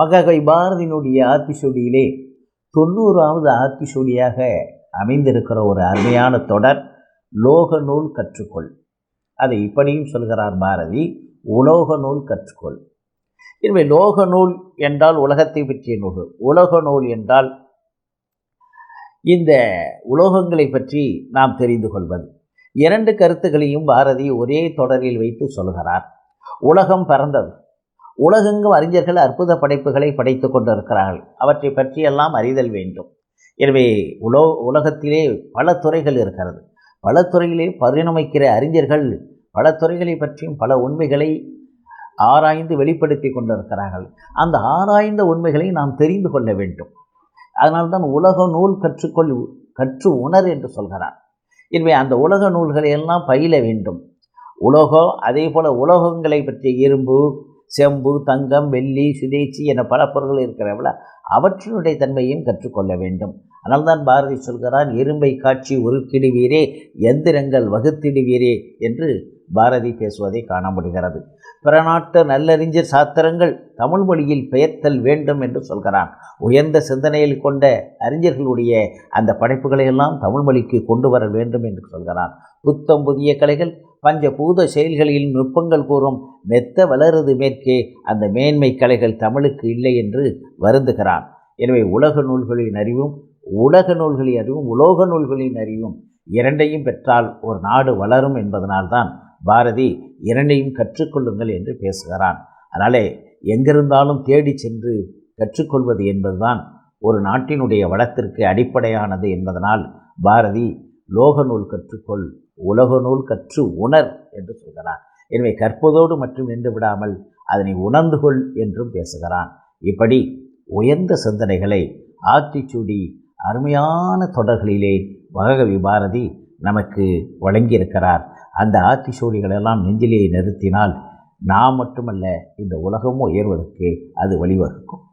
மகாகவி பாரதியினுடைய ஆத்திசூடியிலே தொண்ணூறாவது ஆத்திசூடியாக அமைந்திருக்கிற ஒரு அருமையான தொடர் லோக நூல் கற்றுக்கொள். அதை இப்படியும் சொல்கிறார் பாரதி உலோக நூல் கற்றுக்கொள். எனவே லோக நூல் என்றால் உலகத்தை பற்றிய நூல். உலக நூல் என்றால் இந்த உலோகங்களை பற்றி நாம் தெரிந்து கொள்வது. இரண்டு கருத்துக்களையும் பாரதி ஒரே தொடரில் வைத்து சொல்கிறார். உலகம் பறந்தது உலகெங்கும் அறிஞர்கள் அற்புத படைப்புகளை படைத்து கொண்டிருக்கிறார்கள். அவற்றை பற்றியெல்லாம் அறிதல் வேண்டும். எனவே உலோ உலகத்திலே பல துறைகள் இருக்கிறது. பல துறையிலே பரிணமிக்கிற அறிஞர்கள் பல துறைகளை பற்றியும் பல உண்மைகளை ஆராய்ந்து வெளிப்படுத்தி கொண்டிருக்கிறார்கள். அந்த ஆராய்ந்த உண்மைகளை நாம் தெரிந்து கொள்ள வேண்டும். அதனால்தான் உலக நூல் கற்றுக்கொள் கற்று உணர் என்று சொல்கிறார். எனவே அந்த உலக நூல்களை எல்லாம் பயில வேண்டும். உலோகம் அதே போல் உலோகங்களை பற்றிய இரும்பு செம்பு தங்கம் வெள்ளி சுதேச்சி என பல பொருள்கள் இருக்கிறவள அவற்றினுடைய தன்மையும் கற்றுக்கொள்ள வேண்டும். அதனால்தான் பாரதி சொல்கிறார் எறும்பை காட்சி உருக்கிடுவீரே எந்திரங்கள் வகுத்திடுவீரே என்று பாரதி பேசுவதை காண முடிகிறது. பிறநாட்டு நல்லறிஞர் சாத்திரங்கள் தமிழ் மொழியில் பெயர்த்தல் வேண்டும் என்று சொல்கிறான். உயர்ந்த சிந்தனையில் கொண்ட அறிஞர்களுடைய அந்த படைப்புகளை எல்லாம் தமிழ் மொழிக்கு கொண்டு வர வேண்டும் என்று சொல்கிறான். புத்தம் புதிய கலைகள் பஞ்ச பூத செயல்களில் நுட்பங்கள் கூறும் மெத்த வளருது மேற்கே அந்த மேன்மை கலைகள் தமிழுக்கு இல்லை என்று வருந்துகிறான். எனவே உலக நூல்களின் அறிவும் உலக நூல்களின் அறிவும் உலோக நூல்களின் அறிவும் இரண்டையும் பெற்றால் ஒரு நாடு வளரும் என்பதனால்தான் பாரதி இரண்டையும் கற்றுக்கொள்ளுங்கள் என்று பேசுகிறான். அதனாலே எங்கிருந்தாலும் தேடி சென்று கற்றுக்கொள்வது என்பதுதான் ஒரு நாட்டினுடைய வளத்திற்கு அடிப்படையானது என்பதனால் பாரதி லோக நூல் கற்றுக்கொள் உலக நூல் கற்று உணர் என்று சொல்கிறான். எனவே கற்பதோடு மட்டும் நின்று விடாமல் அதனை உணர்ந்து கொள் என்றும் பேசுகிறான். இப்படி உயர்ந்த சிந்தனைகளை ஆத்திச்சூடி அருமையான தொடர்களிலே மககவி பாரதி நமக்கு வழங்கியிருக்கிறார். அந்த ஆத்திச்சூடிகளெல்லாம் நெஞ்சிலே நிறுத்தினால் நாம் மட்டுமல்ல இந்த உலகமும் உயர்வதற்கு அது வழிவகுக்கும்.